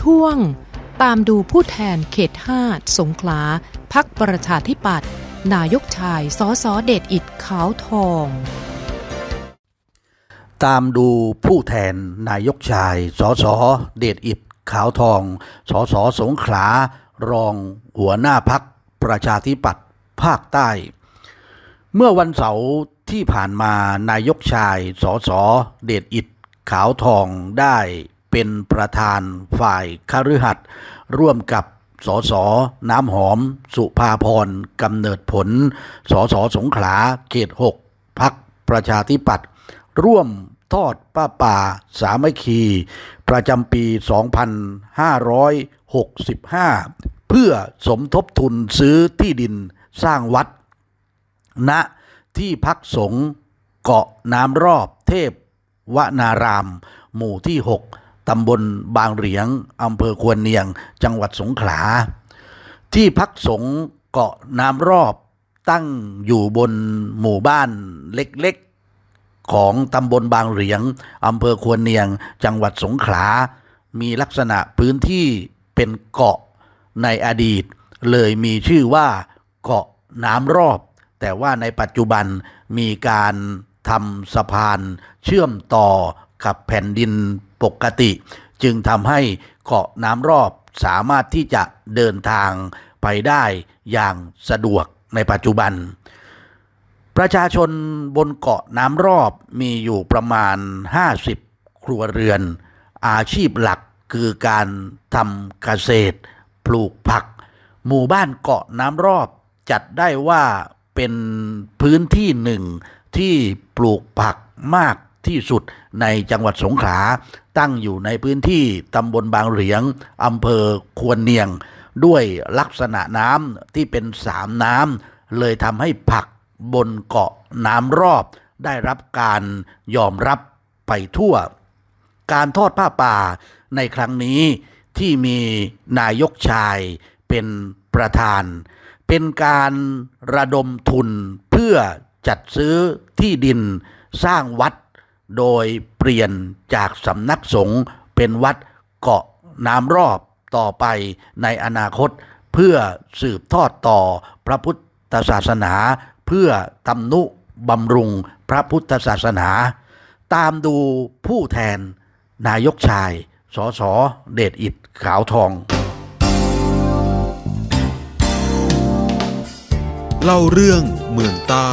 ช่วง ตามดูผู้แทนเขต5สงขลาพักประชาธิปัตย์นายกชายสอสอเดชอิดขาวทอง ตามดูผู้แทนนายกชายสอสอเดชอิดขาวทองสอสอสงขลารองหัวหน้าพักประชาธิปัตย์ภาคใต้ เมื่อวันเสาร์ที่ผ่านมานายกชายสอสอเดชอิดขาวทองได้ เป็นประธานฝ่ายคฤหัสถ์ร่วมกับสสน้ำหอม สุภาพรกำเนิดผล สสสงขลาเขต 6พักประชาธิปัตย์ร่วมทอดป้าป่าสามัคคี ประจำปี 2565 เพื่อสมทบทุนซื้อที่ดินสร้างวัด ณที่พักสงฆ์เกาะน้ำรอบเทพวนาราม หมู่ที่ 6 ตำบลบางเหรียงอำเภอควนเนียง จังหวัดสงขลา ที่พักสงเกาะน้ำรอบตั้งอยู่บนหมู่บ้านเล็กๆ ของตำบลบางเหรียงอำเภอควรเนียง จังหวัดสงขลา มีลักษณะพื้นที่เป็นเกาะในอดีต เลยมีชื่อว่าเกาะน้ำรอบ แต่ว่าในปัจจุบันมีการทำสะพานเชื่อมต่อ กับแผ่นดินปกติ จึงทำให้เกาะน้ำรอบสามารถที่จะเดินทางไปได้อย่างสะดวกในปัจจุบัน ประชาชนบนเกาะน้ำรอบมีอยู่ประมาณ 50 ครัวเรือน อาชีพหลักคือการทำเกษตร ปลูกผัก หมู่บ้านเกาะน้ำรอบจัดได้ว่าเป็นพื้นที่หนึ่งที่ปลูกผักมาก ที่สุดในจังหวัดสงขลาตั้งอยู่ในพื้นที่ตำบลบางเหลียงอำเภอควรเนียง ด้วยลักษณะน้ำที่เป็นสามน้ำเลยทำให้ผักบนเกาะน้ำรอบ ได้รับการยอมรับไปทั่ว การทอดผ้าป่าในครั้งนี้ที่มีนายกชายเป็นประธาน เป็นการระดมทุนเพื่อจัดซื้อที่ดินสร้างวัด โดยเปลี่ยนจากสำนักสงฆ์เป็นวัดเกาะน้ำรอบต่อไปในอนาคต เพื่อสืบทอดต่อพระพุทธศาสนา เพื่อทำนุบำรุงพระพุทธศาสนา ตามดูผู้แทนนายกชาย สสเดชอิดขาวทอง เล่าเรื่องเมืองใต้